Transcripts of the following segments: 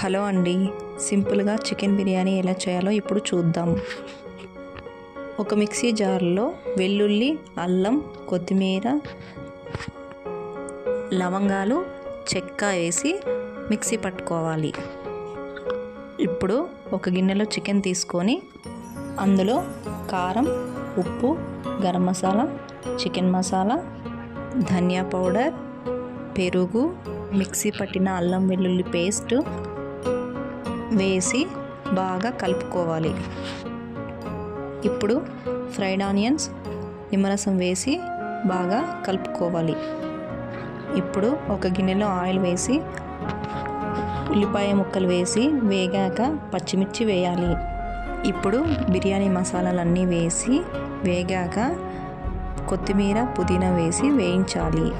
Hello అండి. సింపుల్గా chicken biryani ఎలా చేయాలో ఇప్పుడు చూద్దాం. ఒక మిక్సీ జార్లో వెల్లుల్లి అల్లం కొత్తిమీర లవంగాలు చెక్క వేసి మిక్సీ పట్టుకోవాలి. ఇప్పుడు ఒక గిన్నెలో చికెన్ తీసుకొని అందులో కారం ఉప్పు గరం మసాలా చికెన్ మసాలా ధనియా పౌడర్ పెరుగు మిక్సీ పట్టిన అల్లం వెల్లుల్లి పేస్ట్ వేసి బాగా కలుపుకోవాలి. ఇప్పుడు ఫ్రైడ్ ఆనియన్స్ నిమ్మరసం వేసి బాగా కలుపుకోవాలి. ఇప్పుడు ఒక గిన్నెలో ఆయిల్ వేసి ఉల్లిపాయ ముక్కలు వేసి వేగాక పచ్చిమిర్చి వేయాలి. ఇప్పుడు బిర్యానీ మసాలాలన్నీ వేసి వేగాక కొత్తిమీర పుదీనా వేసి వేయించాలి.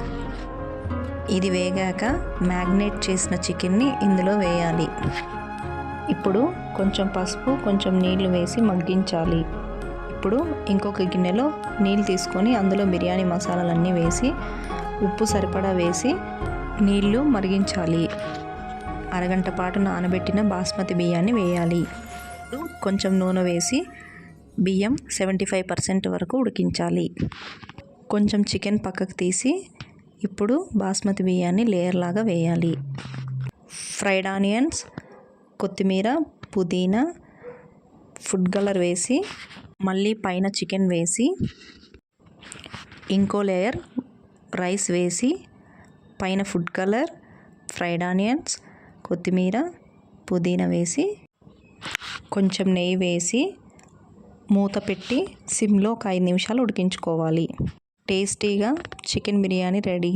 ఇది వేగాక మ్యాగ్నేట్ చేసిన చికెన్ని ఇందులో వేయాలి. ఇప్పుడు కొంచెం పసుపు కొంచెం నీళ్ళు వేసి మగ్గించాలి. ఇప్పుడు ఇంకొక గిన్నెలో నీళ్ళు తీసుకొని అందులో బిర్యానీ మసాలాలన్నీ వేసి ఉప్పు సరిపడా వేసి నీళ్ళు మరిగించాలి. అరగంట పాటు నానబెట్టిన బాస్మతి బియ్యాన్ని వేయాలి. కొంచెం నూనె వేసి బియ్యం సెవెంటీ ఫైవ్ పర్సెంట్ వరకు ఉడికించాలి. కొంచెం చికెన్ పక్కకు తీసి ఇప్పుడు బాస్మతి బియ్యాన్ని లేయర్ లాగా వేయాలి. ఫ్రైడ్ ఆనియన్స్ కొత్తిమీర పుదీనా ఫుడ్ కలర్ వేసి మళ్ళీ పైన చికెన్ వేసి ఇంకో లేయర్ రైస్ వేసి పైన ఫుడ్ కలర్ ఫ్రైడ్ ఆనియన్స్ కొత్తిమీర పుదీనా వేసి కొంచెం నెయ్యి వేసి మూత పెట్టి సిమ్లో ఒక ఐదు నిమిషాలు ఉడికించుకోవాలి. టేస్టీగా చికెన్ బిర్యానీ రెడీ.